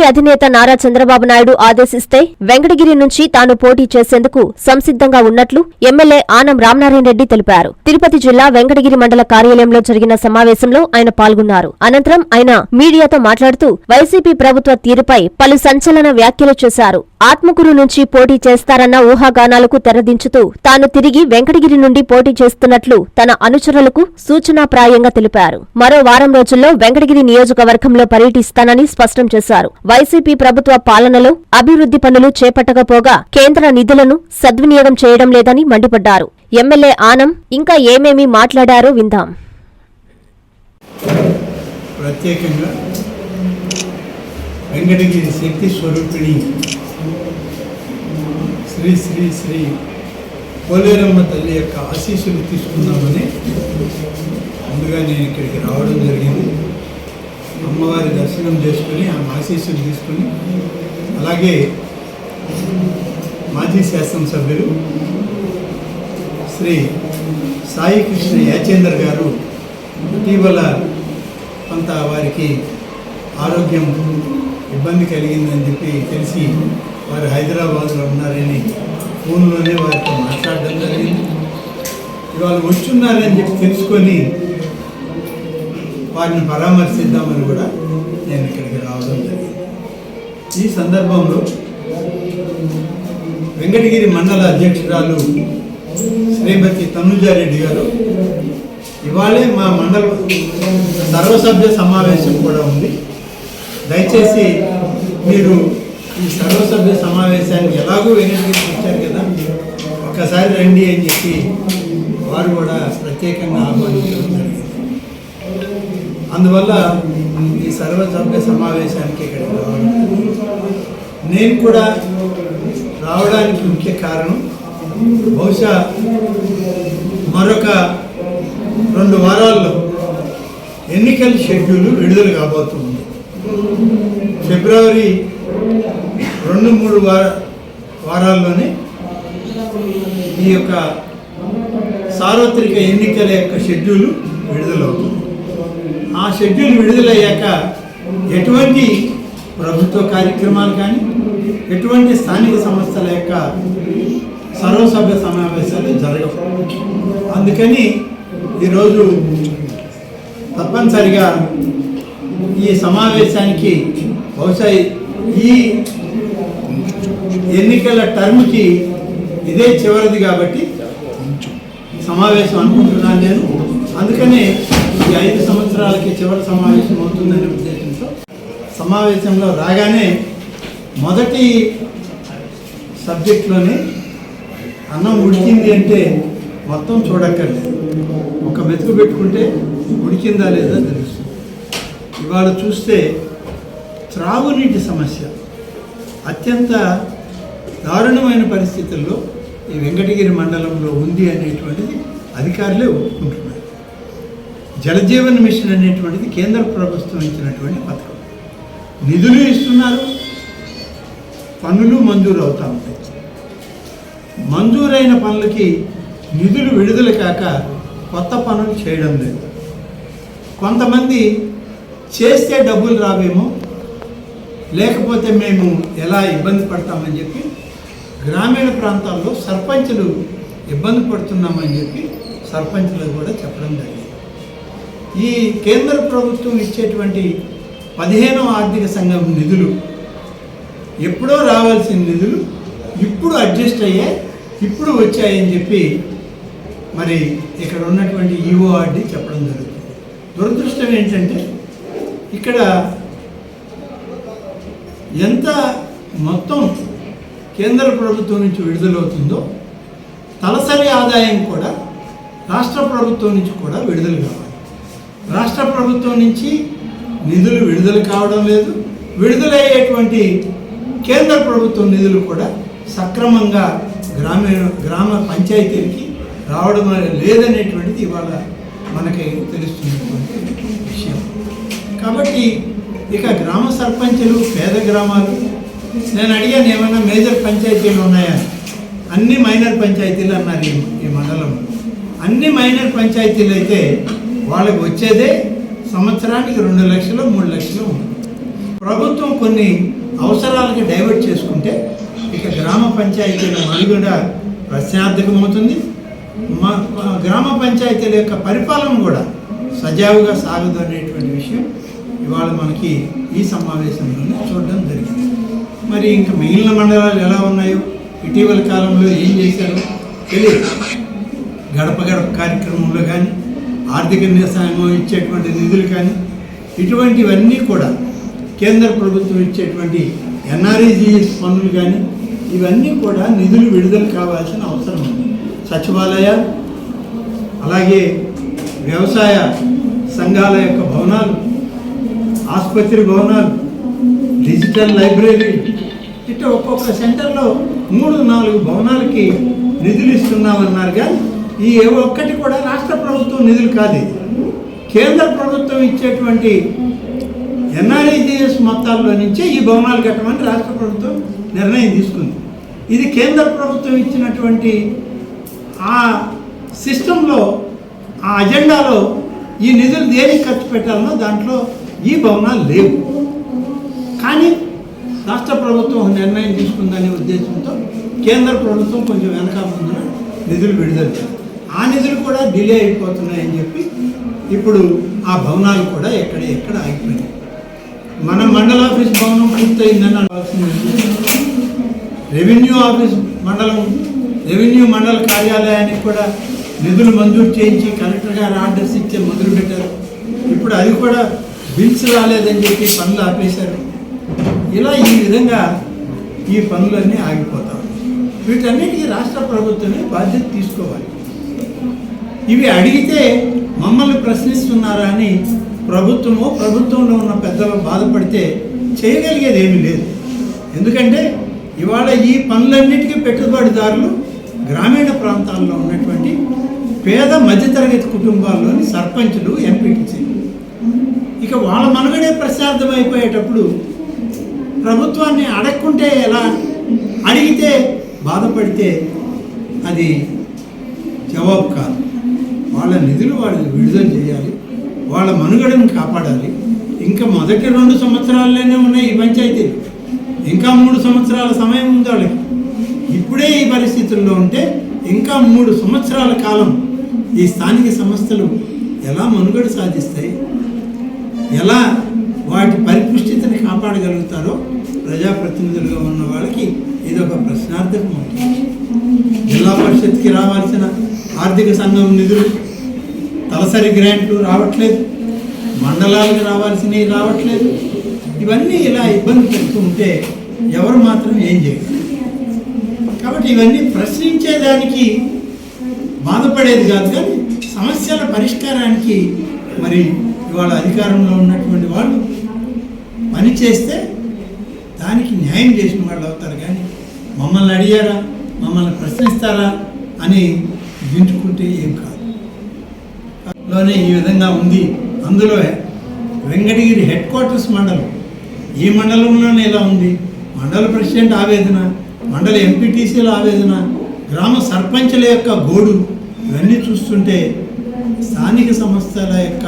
TDP అధినేత నారా చంద్రబాబు నాయుడు ఆదేశిస్తే వెంకటగిరి నుంచి తాను పోటీ చేసేందుకు సంసిద్ధంగా ఉన్నట్లు ఎమ్మెల్యే ఆనం రామనారాయణ రెడ్డి తెలిపారు. తిరుపతి జిల్లా వెంకటగిరి మండల కార్యాలయంలో జరిగిన సమావేశంలో ఆయన పాల్గొన్నారు. అనంతరం ఆయన మీడియాతో మాట్లాడుతూ వైసీపీ ప్రభుత్వ తీరుపై పలు సంచలన వ్యాఖ్యలు చేశారు. ఆత్మకూరు నుంచి పోటీ చేస్తారన్న ఊహాగానాలకు తెరదించుతూ తాను తిరిగి వెంకటగిరి నుండి పోటీ చేస్తున్నట్లు తన అనుచరులకు సూచనాప్రాయంగా తెలిపారు. మరో వారం రోజుల్లో వెంకటగిరి నియోజకవర్గంలో పర్యటిస్తానని స్పష్టం చేశారు. వైసీపీ ప్రభుత్వ పాలనలో అభివృద్ధి పనులు చేపట్టకపోగా కేంద్ర నిధులను సద్వినియోగం చేయడం లేదని మండిపడ్డారు. ఎమ్మెల్యే ఆనం ఇంకా ఏమేమి మాట్లాడారో విందాం. ప్రత్యేకంగా వెంకటగిరి శక్తి స్వరూపిణి శ్రీ శ్రీ శ్రీ పోలేరమ్మ తల్లి యొక్క ఆశీస్సులు తీసుకుందామని ముందుగా నేను ఇక్కడికి రావడం జరిగింది. అమ్మవారి దర్శనం చేసుకుని ఆమె ఆశీస్సులు తీసుకుని అలాగే మాజీ శాసనసభ్యులు శ్రీ సాయి కృష్ణ యాచేందర్ గారు ఇటీవల కొంత వారికి ఆరోగ్యం ఇబ్బంది కలిగిందని చెప్పి తెలిసి వారు హైదరాబాద్లో ఉన్నారని ఫోన్లోనే వారితో మాట్లాడడం జరిగింది. ఇవాళ వచ్చున్నారని చెప్పి తెలుసుకొని వారిని పరామర్శిద్దామని కూడా నేను ఇక్కడికి రావడం జరిగింది. ఈ సందర్భంలో వెంకటగిరి మండల అధ్యక్షురాలు శ్రీమతి తనుజారెడ్డి గారు ఇవాళే మా మండల సర్వసభ్య సమావేశం కూడా ఉంది. దయచేసి మీరు ఈ సర్వసభ్య సమావేశాన్ని ఎలాగో వెనక్కి వచ్చారు కదా ఒక్కసారి రండి అని చెప్పి వారు కూడా ప్రత్యేకంగా ఆహ్వానించడం జరిగింది. అందువల్ల ఈ సర్వసభ్య సమావేశానికి ఇక్కడికి రావడం నేను కూడా రావడానికి ముఖ్య కారణం బహుశా మరొక రెండు వారాల్లో ఎన్నికల షెడ్యూల్ విడుదల కాబోతుంది. ఫిబ్రవరి రెండు మూడు వార వారాల్లోనే ఈ యొక్క సార్వత్రిక ఎన్నికల యొక్క షెడ్యూల్ విడుదలవుతుంది. ఆ షెడ్యూల్ విడుదలయ్యాక ఎటువంటి ప్రభుత్వ కార్యక్రమాలు కానీ ఎటువంటి స్థానిక సంస్థల యొక్క సర్వసభ్య సమావేశాలు జరగవు. అందుకని ఈరోజు తప్పనిసరిగా ఈ సమావేశానికి బహుశా ఈ ఎన్నికల టర్మ్కి ఇదే చివరిది కాబట్టి సమావేశం అనుకుంటున్నాను నేను. అందుకనే ఈ ఐదు సంవత్సరాలకి చివరి సమావేశం అవుతుందనే ఉద్దేశంతో సమావేశంలో రాగానే మొదటి సబ్జెక్ట్లోనే అన్నం ఉడికింది అంటే మొత్తం చూడక్కర్లేదు. ఒక మెతుకు పెట్టుకుంటే ఉడికిందా లేదా తెలుస్తుంది. ఇవాళ చూస్తే త్రాగునీటి సమస్య. అత్యంత దారుణమైన పరిస్థితుల్లో ఈ వెంకటగిరి మండలంలో ఉంది అనేటువంటిది అధికారులే ఒప్పుకుంటున్నారు. జలజీవన్ మిషన్ అనేటువంటిది కేంద్ర ప్రభుత్వం ఇచ్చినటువంటి పథకం. నిధులు ఇస్తున్నారు. పనులు మంజూరు అవుతా ఉంటాయి మంజూరైన పనులకి నిధులు విడుదల కాక కొత్త పనులు చేయడం లేదు. కొంతమంది చేస్తే డబ్బులు రావేమో లేకపోతే మేము ఎలా ఇబ్బంది పడతామని చెప్పి గ్రామీణ ప్రాంతాల్లో సర్పంచులు ఇబ్బంది పడుతున్నామని చెప్పి సర్పంచులకు కూడా చెప్పడం జరిగింది. ఈ కేంద్ర ప్రభుత్వం ఇచ్చేటువంటి పదిహేనవ ఆర్థిక సంఘం నిధులు ఎప్పుడో రావాల్సిన నిధులు ఇప్పుడు అడ్జస్ట్ అయ్యాయి ఇప్పుడు వచ్చాయని చెప్పి మరి ఇక్కడ ఉన్నటువంటి ఈఓఆర్డి చెప్పడం జరుగుతుంది. దురదృష్టం ఏంటంటే ఇక్కడ ఎంత మొత్తం కేంద్ర ప్రభుత్వం నుంచి విడుదలవుతుందో తలసరి ఆదాయం కూడా రాష్ట్ర ప్రభుత్వం నుంచి కూడా విడుదల కావాలి. రాష్ట్ర ప్రభుత్వం నుంచి నిధులు విడుదల కావడం లేదు. విడుదలయ్యేటువంటి కేంద్ర ప్రభుత్వం నిధులు కూడా సక్రమంగా గ్రామీణ గ్రామ పంచాయతీలకి రావడం లేదనేటువంటిది ఇవాళ మనకి తెలుస్తున్నటువంటి విషయం. కాబట్టి ఇక గ్రామ సర్పంచులు పేద గ్రామాలు నేను అడిగాను ఏమైనా మేజర్ పంచాయతీలు ఉన్నాయా? అన్ని మైనర్ పంచాయతీలు అన్నారు ఈ మండలం. మండలంలో అన్ని మైనర్ పంచాయతీలు అయితే వాళ్ళకి వచ్చేదే సంవత్సరానికి రెండు లక్షలు మూడు లక్షలు ఉంటుంది. ప్రభుత్వం కొన్ని అవసరాలకి డైవర్ట్ చేసుకుంటే ఇక గ్రామ పంచాయతీల మనుగడ ప్రశ్నార్థకమవుతుంది మా గ్రామ పంచాయతీల యొక్క పరిపాలన కూడా సజావుగా సాగదు అనేటువంటి విషయం ఇవాళ మనకి ఈ సమావేశంలోనే చూడడం జరిగింది. మరి ఇంకా మిగిలిన మండలాలు ఎలా ఉన్నాయో ఇటీవల కాలంలో ఏం చేశారో తెలియదు. గడప గడప కార్యక్రమంలో కానీ ఆర్థిక సాయం ఇచ్చేటువంటి నిధులు కానీ ఇటువంటివన్నీ కూడా కేంద్ర ప్రభుత్వం ఇచ్చేటువంటి ఎన్ఆర్ఈజీఎస్ పనులు కానీ ఇవన్నీ కూడా నిధులు విడుదల కావాల్సిన అవసరం ఉంది. సచివాలయ అలాగే వ్యవసాయ సంఘాల యొక్క భవనాలు ఆసుపత్రి భవనాలు డిజిటల్ లైబ్రరీ. ఇట్లా ఒక్కొక్క సెంటర్లో మూడు నాలుగు భవనాలకి నిధులు ఇస్తున్నామన్నారు కానీ ఈ ఏ ఒక్కటి కూడా రాష్ట్ర ప్రభుత్వం నిధులు కాదు కేంద్ర ప్రభుత్వం ఇచ్చేటువంటి ఎన్ఆర్ఐజిఎస్ మొత్తాల్లో నుంచే ఈ భవనాలు కట్టమని రాష్ట్ర ప్రభుత్వం నిర్ణయం తీసుకుంది. ఇది కేంద్ర ప్రభుత్వం ఇచ్చినటువంటి ఆ సిస్టంలో ఆ అజెండాలో ఈ నిధులు దేనికి ఖర్చు పెట్టాలనో దాంట్లో ఈ భవనాలు లేవు. కానీ రాష్ట్ర ప్రభుత్వం ఒక నిర్ణయం తీసుకుందనే ఉద్దేశంతో కేంద్ర ప్రభుత్వం కొంచెం వెనక ముందున నిధులు విడుదల ఆ నిధులు కూడా డిలే అయిపోతున్నాయని చెప్పి ఇప్పుడు ఆ భవనాలు కూడా ఎక్కడ ఎక్కడ ఆగిపోయినాయి. మన మండల ఆఫీస్ భవనం పూర్తయిందని అనవలసింది రెవెన్యూ ఆఫీస్ మండలం రెవెన్యూ మండల కార్యాలయానికి కూడా నిధులు మంజూరు చేయించి కలెక్టర్ గారు ఆర్డర్స్ ఇచ్చే మొదలు పెట్టారు ఇప్పుడు అది కూడా బిల్స్ రాలేదని చెప్పి పనులు ఆపేశారు. ఇలా ఈ విధంగా ఈ పనులన్నీ ఆగిపోతాం వీటన్నిటికీ రాష్ట్ర ప్రభుత్వమే బాధ్యత తీసుకోవాలి. ఇవి అడిగితే మమ్మల్ని ప్రశ్నిస్తున్నారా అని ప్రభుత్వము ప్రభుత్వంలో ఉన్న పెద్దలు బాధపడితే చేయగలిగేది ఏమీ లేదు. ఎందుకంటే ఇవాళ ఈ పనులన్నిటికీ పెట్టుబడిదారులు గ్రామీణ ప్రాంతాల్లో ఉన్నటువంటి పేద మధ్యతరగతి కుటుంబాల్లోని సర్పంచులు ఎంపీటీసీలు. ఇక వాళ్ళ మనుగడే ప్రశాంతం అయిపోయేటప్పుడు ప్రభుత్వాన్ని అడగకుంటే ఎలా? అడిగితే బాధపడితే అది జవాబు కాదు. వాళ్ళ నిధులు వాళ్ళు విడుదల చేయాలి. వాళ్ళ మనుగడను కాపాడాలి. ఇంకా మొదటి రెండు సంవత్సరాల్లోనే ఉన్నాయి ఈ పంచాయతీలు. ఇంకా మూడు సంవత్సరాల సమయం ఉంది వాళ్ళకి. ఇప్పుడే ఈ పరిస్థితుల్లో ఉంటే ఇంకా మూడు సంవత్సరాల కాలం ఈ స్థానిక సంస్థలు ఎలా మనుగడ సాధిస్తాయి ఎలా వాటి పరిపుష్టితని కాపాడగలుగుతారో ప్రజాప్రతినిధులుగా ఉన్న వాళ్ళకి ఇది ఒక ప్రశ్నార్థకం ఉంటుంది జిల్లా పరిషత్కి రావాల్సిన ఆర్థిక సంఘం నిధులు తలసరి గ్రాంట్లు రావట్లేదు. మండలాలకు రావాల్సినవి రావట్లేదు. ఇవన్నీ ఇలా ఇబ్బంది పెడుతూ ఉంటే ఎవరు మాత్రం ఏం చేయగలరు కాబట్టి ఇవన్నీ ప్రశ్నించేదానికి బాధపడేది కాదు కానీ సమస్యల పరిష్కారానికి మరి ఇవాళ అధికారంలో ఉన్నటువంటి వాళ్ళు పని చేస్తే దానికి న్యాయం చేసిన వాళ్ళు అవుతారు. కానీ మమ్మల్ని అడిగారా? మమ్మల్ని ప్రశ్నిస్తారా? అని దించుకుంటే ఏం కాదు. లోనే ఈ విధంగా ఉంది. అందులో వెంకటగిరి హెడ్ క్వార్టర్స్ మండలం. ఈ మండలంలోనే ఇలా ఉంది? మండల ప్రెసిడెంట్ ఆవేదన మండల ఎంపీటీసీల ఆవేదన గ్రామ సర్పంచుల యొక్క గోడు ఇవన్నీ చూస్తుంటే స్థానిక సంస్థల యొక్క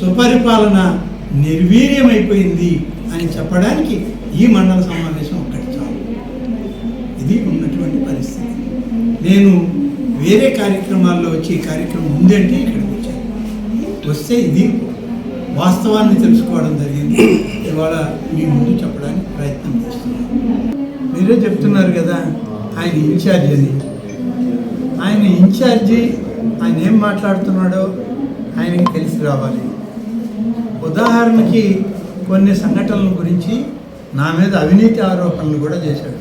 సుపరిపాలన నిర్వీర్యమైపోయింది అని చెప్పడానికి ఈ మండల సమావేశం ఒక్కటి చాలు. ఇది ఉన్నటువంటి పరిస్థితి. నేను వేరే కార్యక్రమాల్లో వచ్చి ఈ కార్యక్రమం ఉందంటే ఇక్కడికి వచ్చాను. వస్తే ఇది వాస్తవాన్ని తెలుసుకోవడం జరిగింది. ఇవాళ మీ ముందు చెప్పడానికి ప్రయత్నం చేస్తున్నాను. మీరే చెప్తున్నారు కదా ఆయన ఇన్ఛార్జ్ అని. ఆయన ఇన్ఛార్జి ఆయన ఏం మాట్లాడుతున్నాడో ఆయనకి తెలిసి రావాలి. ఉదాహరణకి కొన్ని సంఘటనల గురించి నా మీద అవినీతి ఆరోపణలు కూడా చేశాడు.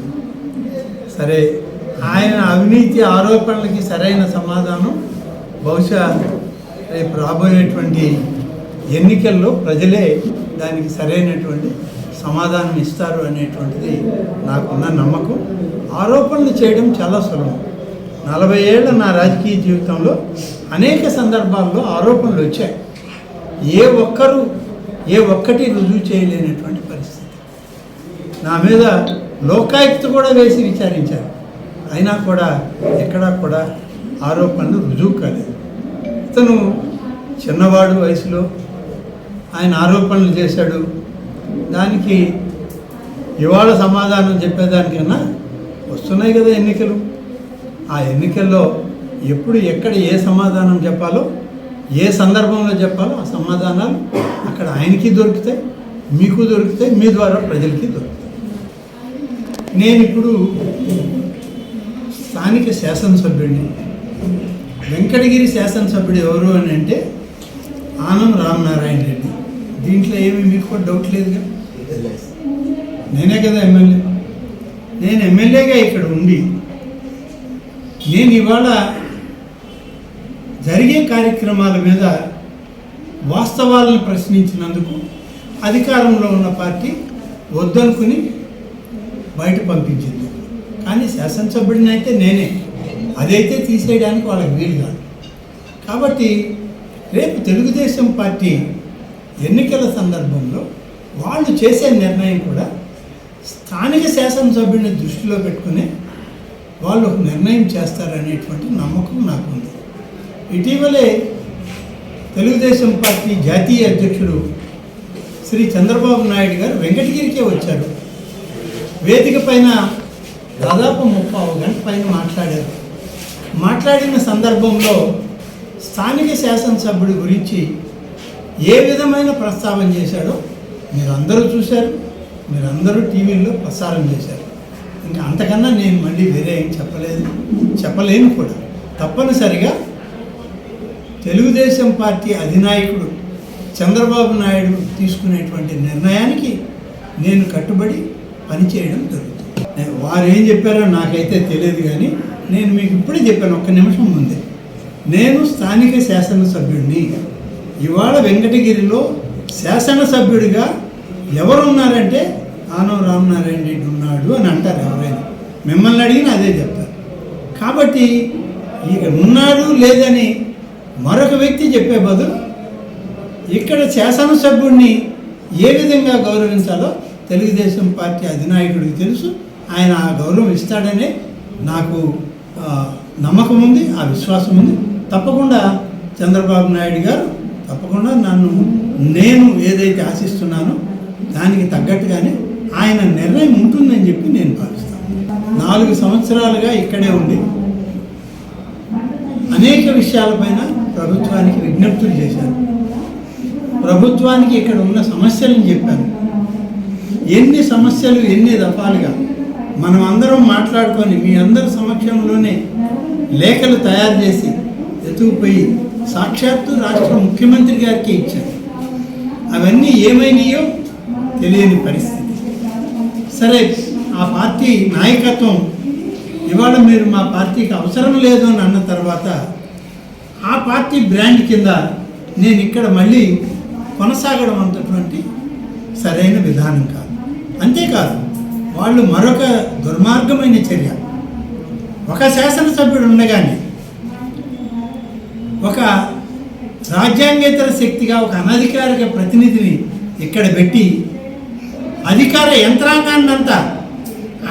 సరే ఆయన అవినీతి ఆరోపణలకి సరైన సమాధానం బహుశా రేపు రాబోయేటువంటి ఎన్నికల్లో ప్రజలే దానికి సరైనటువంటి సమాధానం ఇస్తారు అనేటువంటిది నాకున్న నమ్మకం. ఆరోపణలు చేయడం చాలా సులభం. నలభై ఏళ్ళ నా రాజకీయ జీవితంలో అనేక సందర్భాల్లో ఆరోపణలు వచ్చాయి. ఏ ఒక్కరు ఏ ఒక్కటి రుజువు చేయలేనటువంటి పరిస్థితి. నా మీద లోకాయుక్త కూడా వేసి విచారించారు. అయినా కూడా ఎక్కడా కూడా ఆరోపణలు రుజువు కాలేదు. ఇతను చిన్నవాడు వయసులో ఆయన ఆరోపణలు చేశాడు. దానికి ఇవాళ సమాధానం చెప్పేదానికన్నా వస్తున్నాయి కదా ఎన్నికలు. ఆ ఎన్నికల్లో ఎప్పుడు ఎక్కడ ఏ సమాధానం చెప్పాలో ఏ సందర్భంలో చెప్పాలో ఆ సమాధానాలు అక్కడ ఆయనకి దొరుకుతాయి మీకు దొరుకుతాయి మీ ద్వారా ప్రజలకి దొరుకుతాయి. నేను ఇప్పుడు స్థానిక శాసనసభ్యుడిని. వెంకటగిరి శాసనసభ్యుడు ఎవరు అని అంటే ఆనం రామనారాయణ రెడ్డి. దీంట్లో ఏమీ మీకు కూడా డౌట్ లేదుగా? నేనే కదా ఎమ్మెల్యే. నేను ఎమ్మెల్యేగా ఇక్కడ ఉండి నేను ఇవాళ జరిగే కార్యక్రమాల మీద వాస్తవాలను ప్రశ్నించినందుకు అధికారంలో ఉన్న పార్టీ వద్దనుకుని బయట పంపించింది. కానీ శాసనసభ్యుడిని అయితే నేనే. అదైతే తీసేయడానికి వాళ్ళకి వీలు కాదు. కాబట్టి రేపు తెలుగుదేశం పార్టీ ఎన్నికల సందర్భంలో వాళ్ళు చేసే నిర్ణయం కూడా స్థానిక శాసనసభ్యుడిని దృష్టిలో పెట్టుకుని వాళ్ళు ఒక నిర్ణయం చేస్తారనేటువంటి నమ్మకం నాకు ఉంది ఇటీవలే తెలుగుదేశం పార్టీ జాతీయ అధ్యక్షుడు శ్రీ చంద్రబాబు నాయుడు గారు వెంకటగిరికే వచ్చారు. వేదిక పైన దాదాపు ముప్పై గంట పైన మాట్లాడారు. మాట్లాడిన సందర్భంలో స్థానిక శాసనసభ్యుడి గురించి ఏ విధమైన ప్రస్తావన చేశాడో మీరు అందరూ చూశారు. మీరందరూ టీవీల్లో ప్రసారం చేశారు. ఇంకా అంతకన్నా నేను మళ్ళీ వేరే ఏం చెప్పలేదు. చెప్పలేను కూడా. తప్పనిసరిగా తెలుగుదేశం పార్టీ అధినాయకుడు చంద్రబాబు నాయుడు తీసుకునేటువంటి నిర్ణయానికి నేను కట్టుబడి పనిచేయడం జరుగుతుంది. వారు ఏం చెప్పారో నాకైతే తెలియదు కానీ నేను మీకు ఇప్పుడే చెప్పాను ఒక్క నిమిషం ముందే. నేను స్థానిక శాసనసభ్యుడిని. ఇవాళ వెంకటగిరిలో శాసనసభ్యుడిగా ఎవరు ఉన్నారంటే ఆనవ రామనారాయణ రెడ్డి ఉన్నాడు అని అంటారు ఎవరైనా. మిమ్మల్ని అడిగిన అదే చెప్తారు. కాబట్టి ఇక ఉన్నాడు లేదని మరొక వ్యక్తి చెప్పే బదులు ఇక్కడ శాసనసభ్యుడిని ఏ విధంగా గౌరవించాలో తెలుగుదేశం పార్టీ అధినాయకుడికి తెలుసు. ఆయన ఆ గౌరవం ఇస్తాడనే నాకు నమ్మకం ఉంది ఆ విశ్వాసం ఉంది. తప్పకుండా చంద్రబాబు నాయుడు గారు తప్పకుండా నన్ను నేను ఏదైతే ఆశిస్తున్నానో దానికి తగ్గట్టుగానే ఆయన నిర్ణయం ఉంటుందని చెప్పి నేను భావిస్తాను. నాలుగు సంవత్సరాలుగా ఇక్కడే ఉండి అనేక విషయాలపైన ప్రభుత్వానికి విజ్ఞప్తులు చేశాను ప్రభుత్వానికి ఇక్కడ ఉన్న సమస్యలను చెప్పాను ఎన్ని సమస్యలు ఎన్ని రకాలుగా మనం అందరం మాట్లాడుకొని మీ అందరి సమక్షంలోనే లేఖలు తయారు చేసి ఎత్తుకుపోయి సాక్షాత్తు రాష్ట్ర ముఖ్యమంత్రి గారికి ఇచ్చారు. అవన్నీ ఏమైనాయో తెలియని పరిస్థితి. సరే ఆ పార్టీ నాయకత్వం ఇవాళ మీరు మా పార్టీకి అవసరం లేదు అని అన్న తర్వాత ఆ పార్టీ బ్రాండ్ కింద నేను ఇక్కడ మళ్ళీ కొనసాగడం అంతటువంటి సరైన విధానం కాదు. అంతేకాదు వాళ్ళు మరొక దుర్మార్గమైన చర్య. ఒక శాసనసభ్యుడు ఉండగానే ఒక రాజ్యాంగేతర శక్తిగా ఒక అనధికారిక ప్రతినిధిని ఇక్కడ పెట్టి అధికార యంత్రాంగాన్ని అంతా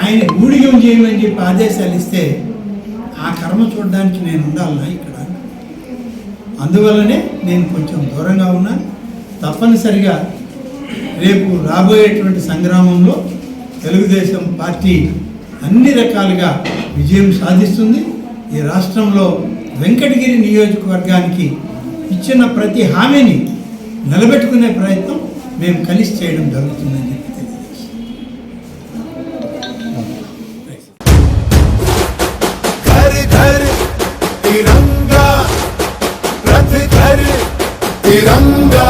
ఆయన గూడిగం చేయమని చెప్పి ఆదేశాలు ఇస్తే ఆ కర్మ చూడడానికి నేను ఉండాలన్నా ఇక్కడ అందువల్లనే నేను కొంచెం దూరంగా ఉన్నాను తప్పనిసరిగా రేపు రాబోయేటువంటి సంగ్రామంలో తెలుగుదేశం పార్టీ అన్ని రకాలుగా విజయం సాధిస్తుంది. ఈ రాష్ట్రంలో వెంకటగిరి నియోజకవర్గానికి ఇచ్చిన ప్రతి హామీని నిలబెట్టుకునే ప్రయత్నం మేము కలిసి చేయడం జరుగుతుందని చెప్పి తెలియజేస్తాం तिरंगा